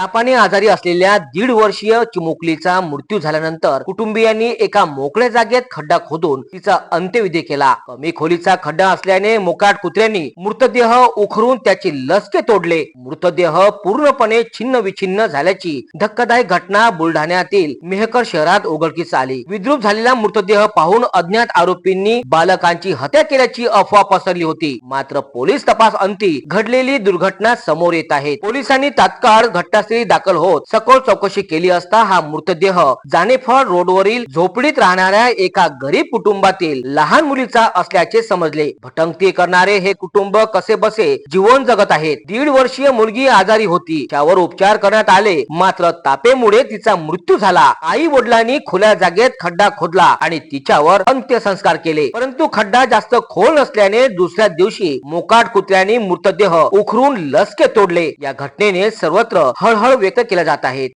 तापाने आजारी असलेल्या दीड वर्षीय चिमुकलीचा मृत्यू झाल्यानंतर कुटुंबियांनी एका मोकळ्या जागेत खड्डा खोदून तिचा अंत्यविधी केला. कमी खोलीचा खड्डा असल्याने मोकाट कुत्र्यांनी मृतदेह उखरून त्याची लसके तोडले. मृतदेह पूर्णपणे छिन्न विछिन्न झाल्याची धक्कादायक घटना बुलढाण्यातील मेहकर शहरात उघडकीस आली. विद्रूप झालेला मृतदेह पाहून अज्ञात आरोपींनी बालकांची हत्या केल्याची अफवा पसरली होती. मात्र पोलीस तपास अंती घडलेली दुर्घटना समोर येत आहे. पोलिसांनी तात्काळ घटनास्थळी दाखल होत सखोल चौकशी केली असता हा मृतदेह जानेफळ रोडवरील झोपडीत राहणाऱ्या एका गरीब कुटुंबातील लहान मुलीचा असल्याचे समजले. भटंगती करणारे हे कुटुंब कसे बसे जीवन जगत आहेत. दीड वर्षीय मुलगी आजारी होती. त्यावर उपचार करण्यात आले. मात्र तापेमुळे तिचा मृत्यू झाला. आई वडिलांनी खुल्या जागेत खड्डा खोदला आणि तिच्यावर अंत्यसंस्कार केले. परंतु खड्डा जास्त खोल नसल्याने दुसऱ्या दिवशी मोकाट कुत्र्यांनी मृतदेह उखरून लसके तोडले. या घटनेने सर्वत्र हळहळ व्यक्त केल्या जात आहेत.